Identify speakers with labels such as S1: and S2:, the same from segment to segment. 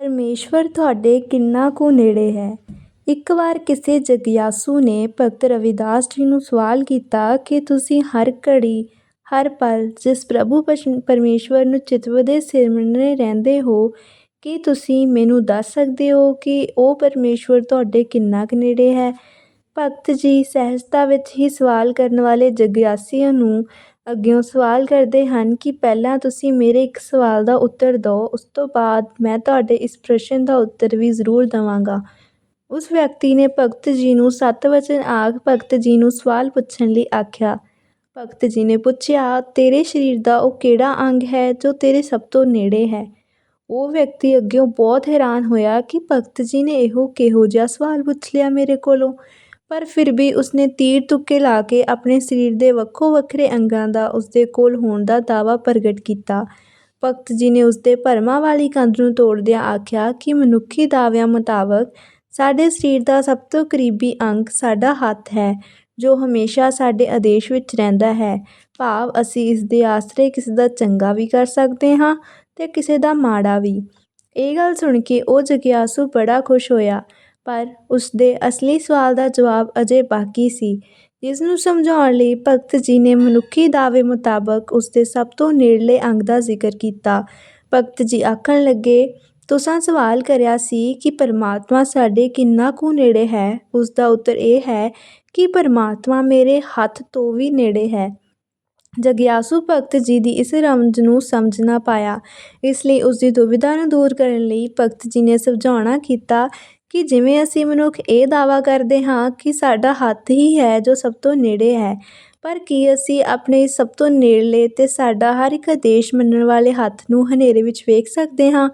S1: ਪਰਮੇਸ਼ਵਰ ਤੁਹਾਡੇ ਕਿੰਨਾ ਕੁ ਨੇੜੇ ਹੈ। ਇੱਕ ਵਾਰ ਕਿਸੇ ਜਗਿਆਸੂ ਨੇ ਭਗਤ ਰਵਿਦਾਸ ਜੀ ਨੂੰ ਸਵਾਲ ਕੀਤਾ ਕਿ ਤੁਸੀਂ ਹਰ ਘੜੀ, ਹਰ ਪਲ ਜਿਸ ਪ੍ਰਭੂ ਪਸ਼, ਪਰਮੇਸ਼ਵਰ ਨੂੰ ਚਿਤਵਦੇ ਸਿਮਰਨੇ ਰਹਿੰਦੇ ਹੋ, ਕੀ ਤੁਸੀਂ ਮੈਨੂੰ ਦੱਸ ਸਕਦੇ ਹੋ ਕਿ ਉਹ ਪਰਮੇਸ਼ਵਰ ਤੁਹਾਡੇ ਕਿੰਨਾ ਕੁ ਨੇੜੇ ਹੈ? ਭਗਤ ਜੀ ਸਹਿਜਤਾ ਵਿੱਚ ਹੀ ਸਵਾਲ ਕਰਨ ਵਾਲੇ ਜਗਿਆਸੀਆਂ ਨੂੰ ਅੱਗਿਓਂ ਸਵਾਲ ਕਰਦੇ ਹਨ ਕਿ ਪਹਿਲਾਂ ਤੁਸੀਂ ਮੇਰੇ ਇੱਕ ਸਵਾਲ ਦਾ ਉੱਤਰ ਦਿਓ, ਉਸ ਤੋਂ ਬਾਅਦ ਮੈਂ ਤੁਹਾਡੇ ਇਸ ਪ੍ਰਸ਼ਨ ਦਾ ਉੱਤਰ ਵੀ ਜ਼ਰੂਰ ਦੇਵਾਂਗਾ। ਉਸ ਵਿਅਕਤੀ ਨੇ ਭਗਤ ਜੀ ਨੂੰ ਸੱਤ ਵਚਨ ਆਖ ਭਗਤ ਜੀ ਨੂੰ ਸਵਾਲ ਪੁੱਛਣ ਲਈ ਆਖਿਆ। ਭਗਤ ਜੀ ਨੇ ਪੁੱਛਿਆ, ਤੇਰੇ ਸਰੀਰ ਦਾ ਉਹ ਕਿਹੜਾ ਅੰਗ ਹੈ ਜੋ ਤੇਰੇ ਸਭ ਤੋਂ ਨੇੜੇ ਹੈ? ਉਹ ਵਿਅਕਤੀ ਅੱਗਿਓਂ ਬਹੁਤ ਹੈਰਾਨ ਹੋਇਆ ਕਿ ਭਗਤ ਜੀ ਨੇ ਇਹੋ ਕਿਹੋ ਜਿਹਾ ਸਵਾਲ ਪੁੱਛ ਲਿਆ ਮੇਰੇ ਕੋਲੋਂ। ਪਰ ਫਿਰ ਵੀ ਉਸਨੇ ਤੀਰ ਤੁੱਕੇ ਲਾ ਕੇ ਆਪਣੇ ਸਰੀਰ ਦੇ ਵੱਖੋ ਵੱਖਰੇ ਅੰਗਾਂ ਦਾ ਉਸਦੇ ਕੋਲ ਹੋਣ ਦਾ ਦਾਅਵਾ ਪ੍ਰਗਟ ਕੀਤਾ। ਭਗਤ ਜੀ ਨੇ ਉਸਦੇ ਭਰਮਾਂ ਵਾਲੀ ਕੰਧ ਨੂੰ ਤੋੜਦਿਆਂ ਆਖਿਆ ਕਿ ਮਨੁੱਖੀ ਦਾਅਵਿਆਂ ਮੁਤਾਬਕ ਸਾਡੇ ਸਰੀਰ ਦਾ ਸਭ ਤੋਂ ਕਰੀਬੀ ਅੰਗ ਸਾਡਾ ਹੱਥ ਹੈ, ਜੋ ਹਮੇਸ਼ਾ ਸਾਡੇ ਆਦੇਸ਼ ਵਿੱਚ ਰਹਿੰਦਾ ਹੈ। ਭਾਵ ਅਸੀਂ ਇਸ ਦੇ ਆਸਰੇ ਕਿਸੇ ਦਾ ਚੰਗਾ ਵੀ ਕਰ ਸਕਦੇ ਹਾਂ ਤੇ ਕਿਸੇ ਦਾ ਮਾੜਾ ਵੀ। ਇਹ ਗੱਲ ਸੁਣ ਕੇ ਉਹ ਜਗਿਆਸੂ ਬੜਾ ਖੁਸ਼ ਹੋਇਆ। ਪਰ ਉਸਦੇ ਅਸਲੀ ਸਵਾਲ ਦਾ ਜਵਾਬ ਅਜੇ ਬਾਕੀ ਸੀ ਜਿਸ ਨੂੰ ਸਮਝਾਉਣ ਲਈ ਭਗਤ ਜੀ ਨੇ ਮਨੁੱਖੀ ਦਾਅਵੇ ਮੁਤਾਬਕ ਉਸਦੇ ਸਭ ਤੋਂ ਨੇੜਲੇ ਅੰਗ ਦਾ ਜ਼ਿਕਰ ਕੀਤਾ। ਭਗਤ ਜੀ ਆਖਣ ਲੱਗੇ, ਤੁਸਾਂ ਸਵਾਲ ਕਰਿਆ ਸੀ ਕਿ ਪਰਮਾਤਮਾ ਸਾਡੇ ਕਿੰਨਾ ਕੁ ਨੇੜੇ ਹੈ? ਉਸ ਦਾ ਉੱਤਰ ਇਹ ਹੈ ਕਿ ਪਰਮਾਤਮਾ ਮੇਰੇ ਹੱਥ ਤੋਂ ਵੀ ਨੇੜੇ ਹੈ। ਜਗਿਆਸੂ ਭਗਤ ਜੀ ਦੀ ਇਸ ਰਮਜ ਨੂੰ ਸਮਝ ਨਾ ਪਾਇਆ। ਇਸ ਲਈ ਉਸ ਦੀ ਦੁਵਿਧਾ ਨੂੰ ਦੂਰ ਕਰਨ ਲਈ ਭਗਤ ਜੀ ਨੇ ਸਮਝਾਉਣਾ ਕੀਤਾ ਕਿ ਜਿਵੇਂ ਅਸੀਂ ਮਨੁੱਖ ਇਹ ਦਾਅਵਾ ਕਰਦੇ ਹਾਂ ਕਿ ਸਾਡਾ ਹੱਥ ਹੀ ਹੈ ਜੋ ਸਭ ਤੋਂ ਨੇੜੇ ਹੈ, ਪਰ ਕੀ ਅਸੀਂ ਆਪਣੇ ਸਭ ਤੋਂ ਨੇੜਲੇ ਤੇ ਸਾਡਾ ਹਰ ਇੱਕ ਆਦੇਸ਼ ਮੰਨਣ ਵਾਲੇ ਹੱਥ ਨੂੰ ਹਨੇਰੇ ਵਿੱਚ ਵੇਖ ਸਕਦੇ ਹਾਂ?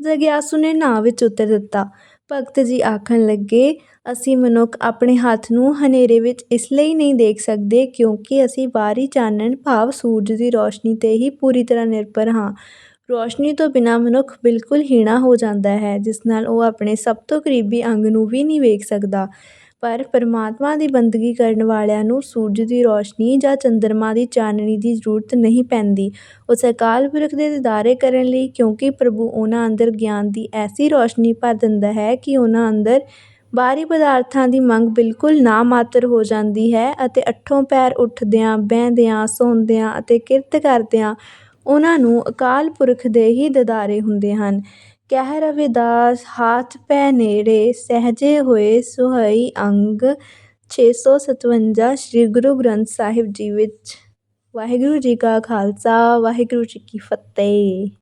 S1: ਜਗਿਆਸੂ ਨੇ ਨਾ ਵਿੱਚ ਉੱਤਰ ਦਿੱਤਾ। ਭਗਤ ਜੀ ਆਖਣ ਲੱਗੇ, ਅਸੀਂ ਮਨੁੱਖ ਆਪਣੇ ਹੱਥ ਨੂੰ ਹਨੇਰੇ ਵਿੱਚ ਇਸ ਲਈ ਨਹੀਂ ਦੇਖ ਸਕਦੇ ਕਿਉਂਕਿ ਅਸੀਂ ਬਾਹਰੀ ਚਾਨਣ ਭਾਵ ਸੂਰਜ ਦੀ ਰੋਸ਼ਨੀ ਤੇ ਹੀ ਪੂਰੀ ਤਰ੍ਹਾਂ ਨਿਰਭਰ ਹਾਂ। ਰੌਸ਼ਨੀ ਤੋਂ ਬਿਨਾਂ ਮਨੁੱਖ ਬਿਲਕੁਲ ਹੀਣਾ ਹੋ ਜਾਂਦਾ ਹੈ, ਜਿਸ ਨਾਲ ਉਹ ਆਪਣੇ ਸਭ ਤੋਂ ਕਰੀਬੀ ਅੰਗ ਨੂੰ ਵੀ ਨਹੀਂ ਵੇਖ ਸਕਦਾ। ਪਰ ਪਰਮਾਤਮਾ ਦੀ ਬੰਦਗੀ ਕਰਨ ਵਾਲਿਆਂ ਨੂੰ ਸੂਰਜ ਦੀ ਰੌਸ਼ਨੀ ਜਾਂ ਚੰਦਰਮਾ ਦੀ ਚਾਨਣੀ ਦੀ ਜ਼ਰੂਰਤ ਨਹੀਂ ਪੈਂਦੀ। ਉਸ ਅਕਾਲ ਪੁਰਖ ਦੇ ਦੀਦਾਰੇ ਕਰਨ ਲਈ ਕਿਉਂਕਿ ਪ੍ਰਭੂ ਉਹਨਾਂ ਅੰਦਰ ਗਿਆਨ ਦੀ ਐਸੀ ਰੌਸ਼ਨੀ ਭਰ ਦਿੰਦਾ ਹੈ ਕਿ ਉਹਨਾਂ ਅੰਦਰ ਬਾਹਰੀ ਪਦਾਰਥਾਂ ਦੀ ਮੰਗ ਬਿਲਕੁਲ ਨਾ ਮਾਤਰ ਹੋ ਜਾਂਦੀ ਹੈ ਅਤੇ ਅੱਠੋਂ ਪੈਰ ਉੱਠਦਿਆਂ, ਬਹਿੰਦਿਆਂ, ਸੌਂਦਿਆਂ ਅਤੇ ਕਿਰਤ ਕਰਦਿਆਂ ਉਹਨਾਂ ਨੂੰ ਅਕਾਲ ਪੁਰਖ ਦੇ ਹੀ ਦਦਾਰੇ ਹੁੰਦੇ ਹਨ। ਕਹਿ ਰਵਿਦਾਸ, ਹਾਥ ਪੈ ਨੇੜੇ, ਸਹਿਜੇ ਹੋਏ ਸੁਹਈ ਅੰਗ 657 ਸ੍ਰੀ ਗੁਰੂ ਗ੍ਰੰਥ ਸਾਹਿਬ ਜੀ ਵਿੱਚ। ਵਾਹਿਗੁਰੂ ਜੀ ਕਾ ਖਾਲਸਾ, ਵਾਹਿਗੁਰੂ ਜੀ ਕੀ ਫਤਿਹ।